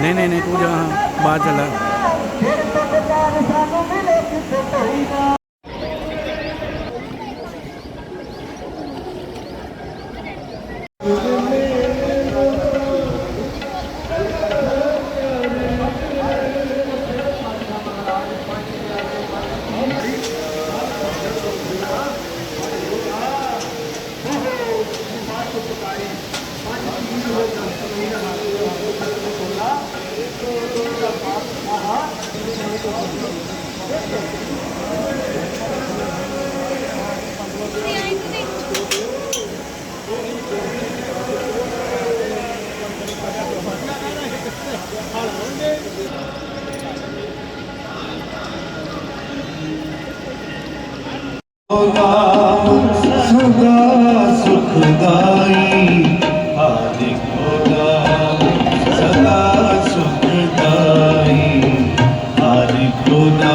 नहीं नहीं नहीं तू जहाँ बाहर चला ਸਦਾ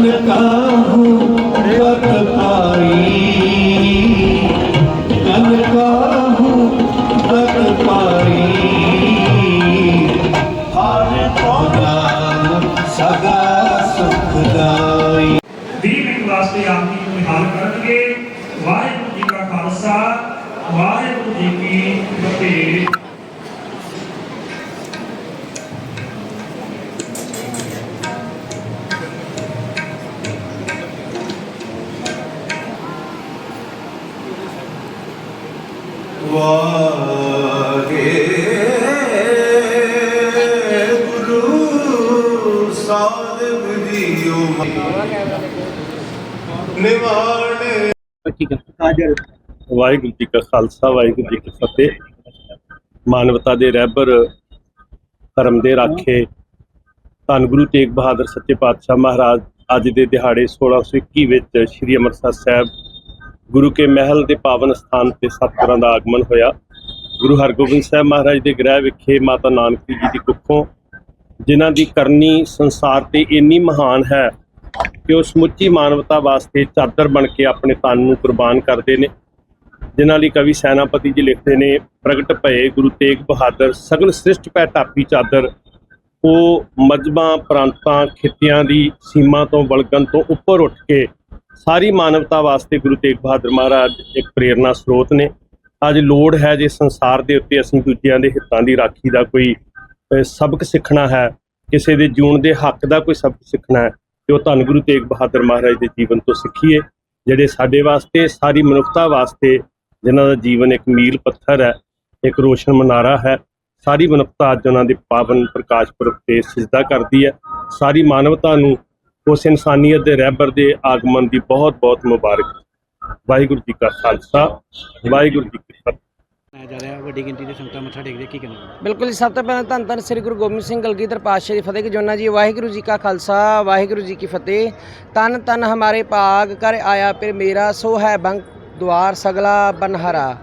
ਗਨ ਕਾਹੂ ਗਤ ਪਾਈ ਗਨ ਕਾਹੂ ਗਤ ਪਾਈ ਹਰ ਤੋਂ ਨਾਮ ਸਦਾ ਸੁਖਦਾਈ ਵੀਹ ਮਿੰਟ ਵਾਸਤੇ ਆਪ ਜੀ ਨੂੰ ਨਿਹਾਲ ਕਰਨਗੇ। ਵਾਹਿਗੁਰੂ ਜੀ ਕਾ ਖਾਲਸਾ, ਵਾਹਿਗੁਰੂ ਜੀ ਕੀ ਵਾਹਿਗੁਰੂ ਜੀ ਕਾ ਖਾਲਸਾ ਵਾਹਿਗੁਰੂ ਜੀ ਕੀ ਫਤਿਹ। ਮਾਨਵਤਾ ਦੇ ਰਹਿਬਰ ਧਰਮ ਦੇ ਰਾਖੇ। ਧੰਨ ਗੁਰੂ ਤੇਗ ਬਹਾਦਰ ਸੱਚੇ ਪਾਤਸ਼ਾਹ ਮਹਾਰਾਜ ਅੱਜ ਦੇ ਦਿਹਾੜੇ 1621 ਵਿੱਚ ਸ੍ਰੀ ਅੰਮ੍ਰਿਤਸਰ ਸਾਹਿਬ ਗੁਰੂ ਕੇ ਮਹਿਲ ਦੇ ਪਾਵਨ ਸਥਾਨ ਤੇ ਸਤਿਗੁਰਾਂ ਦਾ ਆਗਮਨ ਹੋਇਆ। ਗੁਰੂ ਹਰਗੋਬਿੰਦ ਸਾਹਿਬ ਮਹਾਰਾਜ ਦੇ ਗ੍ਰਹਿ ਵਿਖੇ ਮਾਤਾ ਨਾਨਕੀ ਜੀ ਦੀ ਕੁੱਖੋਂ, ਜਿਨ੍ਹਾਂ ਦੀ ਕਰਨੀ ਸੰਸਾਰ ਤੇ ਇੰਨੀ ਮਹਾਨ ਹੈ ਕਿ ਉਹ ਸਮੁੱਚੀ ਮਾਨਵਤਾ ਵਾਸਤੇ ਚਾਦਰ ਬਣ ਕੇ ਆਪਣੇ ਤਨ ਨੂੰ ਕੁਰਬਾਨ ਕਰਦੇ ਨੇ। ਜਿਨ੍ਹਾਂ ਲਈ ਕਵੀ ਸੈਨਾਪਤੀ ਜੀ ਲਿਖਦੇ ਨੇ, ਪ੍ਰਗਟ ਭਏ ਗੁਰੂ ਤੇਗ ਬਹਾਦਰ, ਸਗਲ ਸ੍ਰਿਸ਼ਟ ਪੈ ਟਾਪੀ ਚਾਦਰ। ਉਹ ਮਜਬਾਂ, ਪ੍ਰਾਂਤਾਂ, ਖਿੱਤਿਆਂ ਦੀ ਸੀਮਾ ਤੋਂ ਵਲਗਣ ਤੋਂ ਉੱਪਰ ਉੱਠ ਕੇ ਸਾਰੀ ਮਾਨਵਤਾ ਵਾਸਤੇ ਗੁਰੂ ਤੇਗ ਬਹਾਦਰ ਮਹਾਰਾਜ ਇੱਕ ਪ੍ਰੇਰਨਾ ਸਰੋਤ ਨੇ। ਅੱਜ ਲੋੜ ਹੈ ਜੇ ਸੰਸਾਰ ਦੇ ਉੱਤੇ ਅਸੀਂ ਦੂਜਿਆਂ ਦੇ ਹਿੱਤਾਂ ਦੀ ਰਾਖੀ ਦਾ ਕੋਈ ਸਬਕ ਸਿੱਖਣਾ ਹੈ, ਕਿਸੇ ਦੇ ਜੂਣ ਦੇ ਹੱਕ ਦਾ ਕੋਈ ਸਬਕ ਸਿੱਖਣਾ ਹੈ, ਤੇ ਉਹ ਧੰਨ ਗੁਰੂ ਤੇਗ ਬਹਾਦਰ ਮਹਾਰਾਜ ਦੇ ਜੀਵਨ ਤੋਂ ਸਿੱਖੀਏ, ਜਿਹੜੇ ਸਾਡੇ ਵਾਸਤੇ, ਸਾਰੀ ਮਨੁੱਖਤਾ ਵਾਸਤੇ ਜਿਨ੍ਹਾਂ ਦਾ ਜੀਵਨ ਇੱਕ ਮੀਲ ਪੱਥਰ ਹੈ, ਇੱਕ ਰੋਸ਼ਨ ਮਨਾਰਾ ਹੈ, ਸਾਰੀ ਮਨੁੱਖਤਾ ਅੱਜ ਉਹਨਾਂ ਦੇ ਪਾਵਨ ਪ੍ਰਕਾਸ਼ ਪੁਰਬ ਤੇ ਸਿਜਦਾ ਕਰਦੀ ਹੈ। ਸਾਰੀ ਮਾਨਵਤਾ ਨੂੰ ਉਸ ਇਨਸਾਨੀਅਤ ਦੇ ਰਹਿਬਰ ਦੇ ਆਗਮਨ ਦੀ ਬਹੁਤ ਬਹੁਤ ਮੁਬਾਰਕ। ਵਾਹਿਗੁਰੂ ਜੀ ਕਾ ਖਾਲਸਾ ਵਾਹਿਗੁਰੂ ਜੀ ਕੀ ਫਤਿਹ। ਮਨਾਇਆ ਜਾ ਰਿਹਾ ਵੱਡੀ ਗਿਣਤੀ ਦੇ ਸੰਗਤਾਂ ਮੱਥਾ ਟੇਕਦੇ ਕੀ ਕਹਿਣਾ ਬਿਲਕੁਲ ਜੀ ਸਭ ਤੋਂ ਪਹਿਲਾਂ ਧੰਨ ਧੰਨ ਸ੍ਰੀ ਗੁਰੂ ਗੋਬਿੰਦ ਸਿੰਘ ਗਲਗੀਧਰ ਪਾਤਸ਼ਾਹ ਜੀ ਫਤਿਹ ਕੀ ਜੋਨਾ ਜੀ ਵਾਹਿਗੁਰੂ ਜੀ ਕਾ ਖਾਲਸਾ ਵਾਹਿਗੁਰੂ ਜੀ ਕੀ ਫਤਿਹ। ਤਨ ਤਨ ਹਮਾਰੇ ਭਾਗ ਕਰ ਆਇਆ ਫਿਰ ਮੇਰਾ ਸੋ ਹੈ ਬੰਕ ਦੁਆਰ ਸਗਲਾ ਬਨਹਰਾ।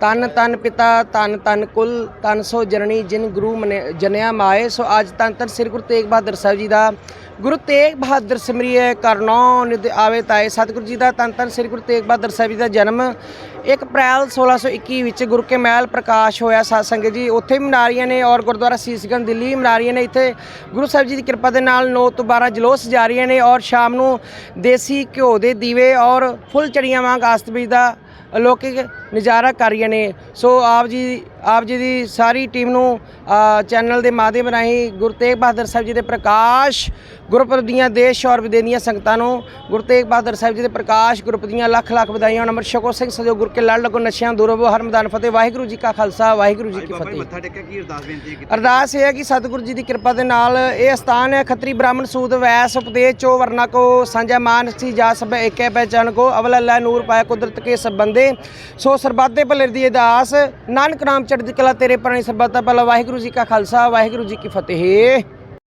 ਤਨ ਤਨ ਪਿਤਾ ਤਨ ਤਨ ਕੁਲ ਤਨ ਸੋ ਜਨਨੀ ਜਿਨ ਗੁਰੂ ਮਨੇ- ਜਨਿਆ ਮਾਏ। ਸੋ ਅੱਜ ਤਨ ਤਨ ਸ੍ਰੀ ਗੁਰੂ ਤੇਗ ਬਹਾਦਰ ਸਾਹਿਬ ਜੀ ਦਾ ਗੁਰੂ ਤੇਗ ਬਹਾਦਰ ਸਿਮਰਿਐ ਕਰਨੋ ਨਿਦ ਆਵੇ ਤਾਏ ਸਤਿਗੁਰੂ ਜੀ ਦਾ ਤਨ ਤਨ ਸ੍ਰੀ ਗੁਰੂ ਤੇਗ ਬਹਾਦਰ ਸਾਹਿਬ ਜੀ ਦਾ ਜਨਮ 1 ਅਪ੍ਰੈਲ 1621 ਵਿੱਚ ਗੁਰੂ ਕੇ ਮਹਿਲ ਪ੍ਰਕਾਸ਼ ਹੋਇਆ ਸਾਧ ਸੰਗਤ ਜੀ। ਉੱਥੇ ਵੀ ਮਨਾ ਰਹੀਆਂ ਨੇ ਔਰ ਗੁਰਦੁਆਰਾ ਸੀਸਗੰਜ ਦਿੱਲੀ ਵੀ ਮਨਾ ਰਹੀਆਂ ਨੇ। ਇੱਥੇ ਗੁਰੂ ਸਾਹਿਬ ਜੀ ਦੀ ਕਿਰਪਾ ਦੇ ਨਾਲ 9 ਤੋਂ 12 ਜਲੋਸ ਜਾ ਰਹੀਆਂ ਨੇ ਔਰ ਸ਼ਾਮ ਨੂੰ ਦੇਸੀ ਘਿਓ ਦੇ ਦੀਵੇ ਔਰ ਫੁੱਲ ਚੜੀਆਂ ਵਾਂਗ ਆਸਤਬੀਜ ਦਾ ਅਲੌਕਿਕ ਨਜ਼ਾਰਾ ਕਰ ਰਹੀਆਂ ਨੇ। ਸੋ ਆਪ ਜੀ ਆਪ ਜੀ ਦੀ ਸਾਰੀ ਟੀਮ ਨੂੰ ਚੈਨਲ ਦੇ ਮਾਧਿਅਮ ਰਾਹੀਂ ਗੁਰੂ ਤੇਗ ਬਹਾਦਰ ਸਾਹਿਬ ਜੀ ਦੇ ਪ੍ਰਕਾਸ਼ ਗੁਰਪੁਰਬ ਦੀਆਂ ਦੇਸ਼ ਔਰ ਵਿਦੇਸ਼ ਦੀਆਂ ਸੰਗਤਾਂ ਨੂੰ ਗੁਰੂ ਤੇਗ ਬਹਾਦਰ ਸਾਹਿਬ ਜੀ ਦੇ ਪ੍ਰਕਾਸ਼ ਗੁਰਪੁਰਬ ਦੀਆਂ ਲੱਖ ਲੱਖ ਵਧਾਈਆਂ। ਅਮਰ ਸ਼ਕੋ ਸਿੰਘ ਸਜੋ ਗੁਰ ਕੇ ਲੜ ਲੱਗੋ ਨਸ਼ਿਆਂ ਦੂਰ ਹੋਵੋ ਹਰ ਮੈਦਾਨ ਫਤਿਹ। ਵਾਹਿਗੁਰੂ ਜੀ ਕਾ ਖਾਲਸਾ ਵਾਹਿਗੁਰੂ ਜੀ ਕੀ ਫਤਿਹ। ਅਰਦਾਸ ਇਹ ਹੈ ਕਿ ਸਤਿਗੁਰੂ ਜੀ ਦੀ ਕਿਰਪਾ ਦੇ ਨਾਲ ਇਹ ਸਥਾਨ ਹੈ ਖੱਤਰੀ ਬ੍ਰਾਹਮਣ ਸੂਦ ਵੈਸ ਉਪਦੇਸ਼ ਚੋ ਵਰਨਾ ਕੋ ਸਾਂਝਾ ਮਾਨ ਸੀ ਜਾ ਸਭ ਏਕੈ ਪਹਿਚਾਨ ਕੋ ਅਵਲ ਅੱਲਾ ਨੂਰ ਪਾਇਆ ਕੁਦਰਤ ਕੇ ਸਭ ਬੰਦੇ ਸੋ ਸਰਬੱਤ ਦੇ ਭਲੇ ਦੀ ਅਰਦਾਸ। ਨਾਨਕ ਨਾਮ ਚੜ੍ਹਦੀ ਕਲਾ ਤੇਰੇ ਪਰਣੀ ਸਰਬੱਤ ਦਾ ਭਲਾ। ਵਾਹਿਗੁਰੂ ਜੀ ਕਾ ਖਾਲਸਾ, ਵਾਹਿਗੁਰੂ ਜੀ ਕੀ ਫਤਿਹ।